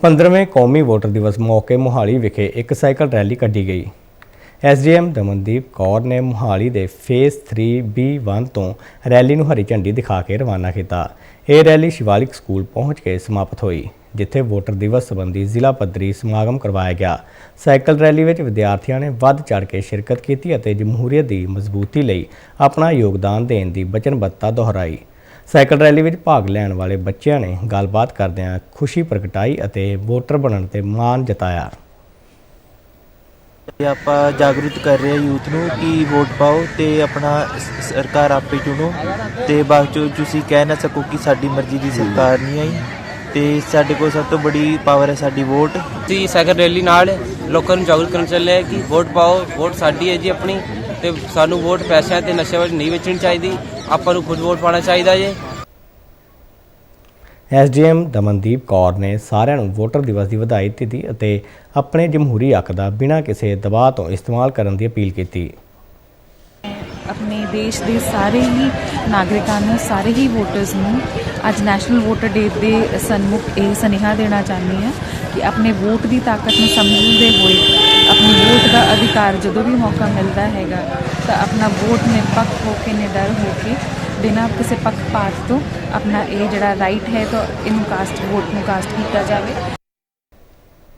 15ਵੇਂ ਕੌਮੀ ਵੋਟਰ ਦਿਵਸ ਮੌਕੇ ਮੋਹਾਲੀ ਵਿਖੇ ਇੱਕ ਸਾਈਕਲ ਰੈਲੀ ਕੱਢੀ ਗਈ। ਐਸਡੀਐਮ ਦਮਨਦੀਪ ਕੌਰ ਨੇ ਮੋਹਾਲੀ ਦੇ ਫੇਸ 3B1 ਤੋਂ ਰੈਲੀ ਨੂੰ ਹਰੀ ਝੰਡੀ ਦਿਖਾ ਕੇ ਰਵਾਨਾ ਕੀਤਾ। ਇਹ ਰੈਲੀ ਸ਼ਿਵਾਲਿਕ ਸਕੂਲ ਪਹੁੰਚ ਕੇ ਸਮਾਪਤ ਹੋਈ, ਜਿੱਥੇ ਵੋਟਰ ਦਿਵਸ ਸੰਬੰਧੀ ਜ਼ਿਲ੍ਹਾ ਪੱਧਰੀ ਸਮਾਗਮ ਕਰਵਾਇਆ ਗਿਆ। ਸਾਈਕਲ ਰੈਲੀ ਵਿੱਚ ਵਿਦਿਆਰਥੀਆਂ ਨੇ ਵੱਧ ਚੜ੍ਹ ਕੇ ਸ਼ਿਰਕਤ ਕੀਤੀ ਅਤੇ ਜਮਹੂਰੀਅਤ ਦੀ ਮਜ਼ਬੂਤੀ ਲਈ ਆਪਣਾ ਯੋਗਦਾਨ ਦੇਣ ਦੀ ਵਚਨਬੱਧਤਾ ਦੁਹਰਾਈ। ਸਾਈਕਲ ਰੈਲੀ ਵਿੱਚ ਭਾਗ ਲੈਣ ਵਾਲੇ ਬੱਚਿਆਂ ਨੇ ਗੱਲਬਾਤ ਕਰਦਿਆਂ ਖੁਸ਼ੀ ਪ੍ਰਗਟਾਈ ਅਤੇ ਵੋਟਰ ਬਣਨ ਤੇ ਮਾਣ ਜਤਾਇਆ। ਤੇ ਆਪਾਂ ਜਾਗਰੂਕ ਕਰ ਰਹੇ ਹਾਂ ਯੂਥ ਨੂੰ ਕਿ ਵੋਟ ਪਾਓ ਤੇ ਆਪਣਾ ਸ- ਸਰਕਾਰ ਆਪੇ ਚੁਣੋ ਤੇ ਬਾਅਦ ਚੋਂ ਤੁਸੀਂ ਕਹਿ ਨਾ ਸਕੋ ਕਿ ਸਾਡੀ ਮਰਜ਼ੀ ਦੀ ਸਰਕਾਰ ਨਹੀਂ ਆਈ ਤੇ ਸਾਡੇ ਕੋਲ ਸਭ ਤੋਂ ਬੜੀ ਪਾਵਰ ਹੈ ਸਾਡੀ ਵੋਟ। ਅਸੀਂ ਸਾਈਕਲ ਰੈਲੀ ਨਾਲ ਲੋਕਾਂ ਨੂੰ ਜਾਗਰੂਕ ਕਰਨ ਚੱਲੇ ਹਾਂ ਕਿ ਵੋਟ ਪਾਓ ਵੋਟ ਸਾਡੀ ਹੈ ਜੀ ਆਪਣੀ ਤੇ ਸਾਨੂੰ ਵੋਟ ਪੈਸਿਆਂ ਤੇ ਨਸ਼ੇ ਵਿੱਚ ਨਹੀਂ ਵੇਚਣੀ ਚਾਹੀਦੀ। ਆਪਾਂ ਨੂੰ ਖੁਦ ਵੋਟ ਪਾਉਣਾ ਚਾਹੀਦਾ ਜੇ। ਐਸਡੀਐਮ ਦਮਨਦੀਪ ਕੌਰ ਨੇ ਸਾਰਿਆਂ ਨੂੰ ਵੋਟਰ ਦਿਵਸ ਦੀ ਵਧਾਈ ਦਿੱਤੀ ਅਤੇ ਆਪਣੇ ਜਮਹੂਰੀ ਹੱਕ ਦਾ ਬਿਨਾਂ ਕਿਸੇ ਦਬਾਅ ਤੋਂ ਇਸਤੇਮਾਲ ਕਰਨ ਦੀ ਅਪੀਲ ਕੀਤੀ। ਆਪਣੇ ਦੇਸ਼ ਦੇ ਸਾਰੇ ਹੀ ਨਾਗਰਿਕਾਂ ਨੂੰ ਸਾਰੇ ਹੀ ਵੋਟਰਸ ਨੂੰ ਅੱਜ ਨੈਸ਼ਨਲ ਵੋਟਰ ਡੇ ਦੇ ਸਨਮੁਖ ਇਹ ਸੁਨੇਹਾ ਦੇਣਾ ਚਾਹੁੰਦੀ ਹਾਂ ਕਿ ਆਪਣੇ ਵੋਟ ਦੀ ਤਾਕਤ ਨੂੰ ਸਮਝਦੇ ਹੋਏ ਆਪਣੀ ਵੋਟ ਦਾ ਅਧਿਕਾਰ ਜਦੋਂ ਵੀ ਮੌਕਾ ਮਿਲਦਾ ਹੈਗਾ, ਤਾਂ ਆਪਣਾ ਵੋਟ ਨਿਰਪੱਖ ਹੋ ਕੇ ਨਿਡਰ ਹੋ ਕੇ, ਬਿਨਾਂ ਕਿਸੇ ਪੱਖਪਾਤ ਤੋਂ ਆਪਣਾ ਇਹ ਜਿਹੜਾ ਰਾਈਟ ਹੈ, ਤਾਂ ਇਹਨੂੰ ਕਾਸਟ ਵੋਟ ਨੂੰ ਕਾਸਟ ਕੀਤਾ ਜਾਵੇ।